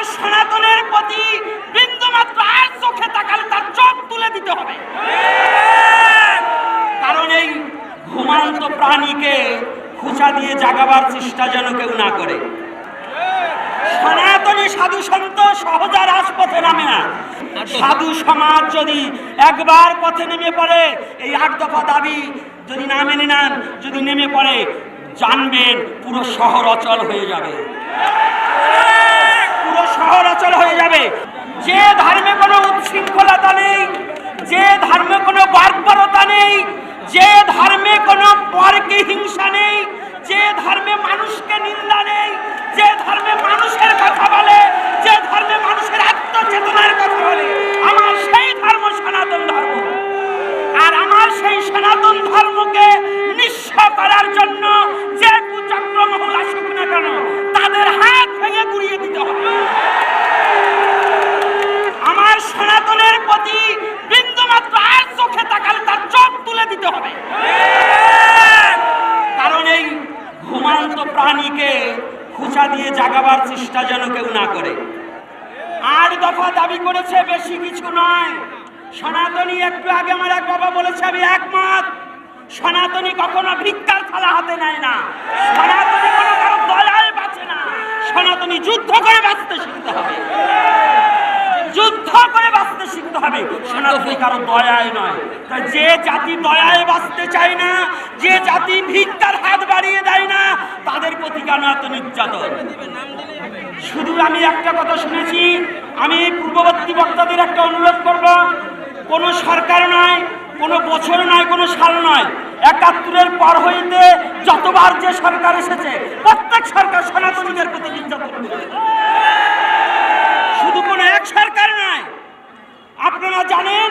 আমার সনাতনের প্রতি বিন্দুমাত্র আর চোখে তাকালে তার চোখ তুলে দিতে হবে। কারণ এই ঘুমান্ত প্রাণীকে খুঁচা দিয়ে জাগাবার চেষ্টা যেন কেউ না করে। সনাতনী সাধু সন্ত সহজা রাজপথে নামে না। সাধু সমাজ যদি একবার পথে নেমে পড়ে, এই আট দফা দাবি যদি না মেনে নেন, যদি নেমে পড়ে, জানবেন পুরো শহর অচল হয়ে যাবে। পুরো শহর অচল হয়ে যাবে। যে ধর্মে কোনো উচ্ছৃঙ্খলতা নেই, যে ধর্মে কোনো বার্বরতা নেই, যে ধর্মে কোনো খুঁচা দিয়ে জাগাবার চেষ্টা যেন কেউ না করে। আর দফা দাবি করেছে, বেশি কিছু নয়। সনাতনী একটু আগে আমার এক বাবা বলেছে, আমি একমত, সনাতনী কখনো ভিক্ষার থালা হাতে নেয় না। সনাতনী কোনো কারও দয়ায় বাঁচে না সনাতনী যুদ্ধ করে বাঁচতে শিখতে হবে যুদ্ধ করে বাঁচতে শিখতে সনাতনী কারও দয়ায় নয়। তাই যে জাতি দয়ায় বাঁচতে চায় না, যে জাতি ভিক্ষার হাত বাড়িয়ে দেয় না, তাদের প্রতি কেন এত নির্যাতন? শুধু আমি একটা কথা শুনেছি, আমি পূর্ববর্তী বক্তাদের একটা অনুরোধ করব। কোনো সরকার নয়, কোনো বছর নয়, কোনো সাল নয়, একাত্তরের পর হইতে যতবার যে সরকার এসেছে, প্রত্যেক সরকার সনাতনীদের প্রতি নির্যাতন করেছে শুধু কোনো এক সরকার নয় আপনারা জানেন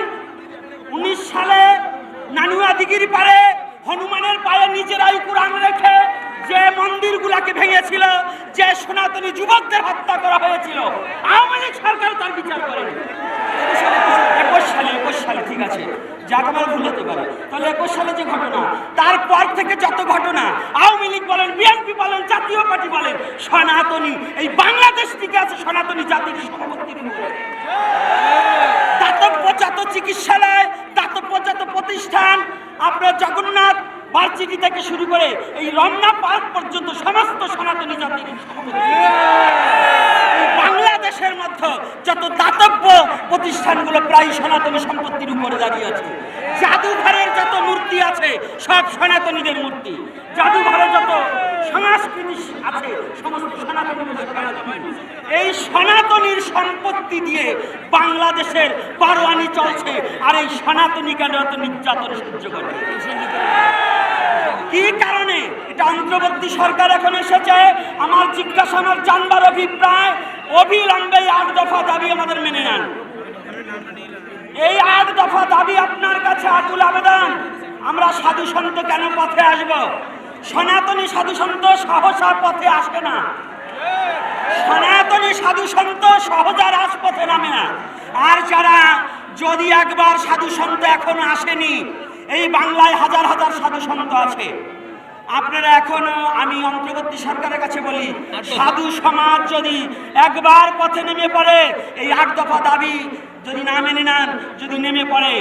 উনিশ সালে নানুয়া দিঘির পারে। হনুমানের পায়ে নিজেরাই কোরআন রেখে যে মন্দিরগুলাকে ভেঙেছিল, যে সনাতনী যুবকদের হত্যা করা হয়েছিল, আওয়ামী লীগ সরকার তার বিচার করেনি। একুশ সালে একুশ সালে ঠিক আছে। ভুল হতে পারে। তাহলে একুশ সালে যে ঘটনা, তারপর থেকে যত ঘটনা, আওয়ামী লীগ বলেন, বিএনপি বলেন, জাতীয় পার্টি বলেন, সনাতনী, এই বাংলাদেশ থেকে আছে সনাতনী জাতির সম্পত্তির দাতব্য চিকিৎসালয়, দাতব্য প্রতিষ্ঠান আপনার জগন্নাথ বার্চিটি থেকে শুরু করে এই রমনা পার্ক পর্যন্ত সমস্ত সনাতনী জাতির বাংলাদেশের মধ্যে যত দাতব্য প্রতিষ্ঠানগুলো প্রায় সনাতনী সম্পত্তির উপরে দাঁড়িয়ে আছে জাদুঘরের যত মূর্তি আছে, সব সনাতনীদের মূর্তি। জাদুঘরে যত সংস্কৃতি আছে, সমস্ত সনাতনীদের সনাতনী। এই সনাতনীর সম্পত্তি দিয়ে বাংলাদেশের বারোয়ানি চলছে, আর এই সনাতনী কেন এত নির্যাতন সহ্য করে? কি কারণে? এটা অন্তর্বর্তী সরকার এখন এসেছে। আমার জিজ্ঞাসা জানবার অভিপ্রায়, অবিলম্বে আট দফা দাবি আমাদের মেনে নেন। এই আট দফা দাবি আপনার কাছে আকুল আবেদন? আমরা সাধু সন্ত কেন পথে আসব? সনাতনী সাধু সন্ত সহসা পথে আসে না। সনাতনী সাধু সন্ত সহজা রাজপথে নামে না। আর যারা যদি একবার সাধু সন্ত এখনও আসেনি, এই বাংলায় হাজার হাজার সাধু সন্ত আছে। আপনারা এখনও আমি অন্তর্বর্তী সরকারের কাছে বলি, সাধু সমাজ যদি একবার পথে নেমে পড়ে, এই আট দফা দাবি যদি না মেনে নেন, যদি নেমে পড়ে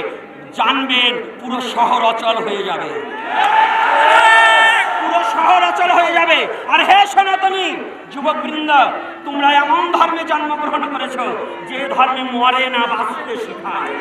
জানবেন পুরো শহর অচল হয়ে যাবে। পুরো শহর অচল হয়ে যাবে। আর হে সনাতনী, যুবকবৃন্দ, তোমরা এমন ধর্মে জন্মগ্রহণ করেছ যে ধর্মে মরে না বাঁচতে শেখায়।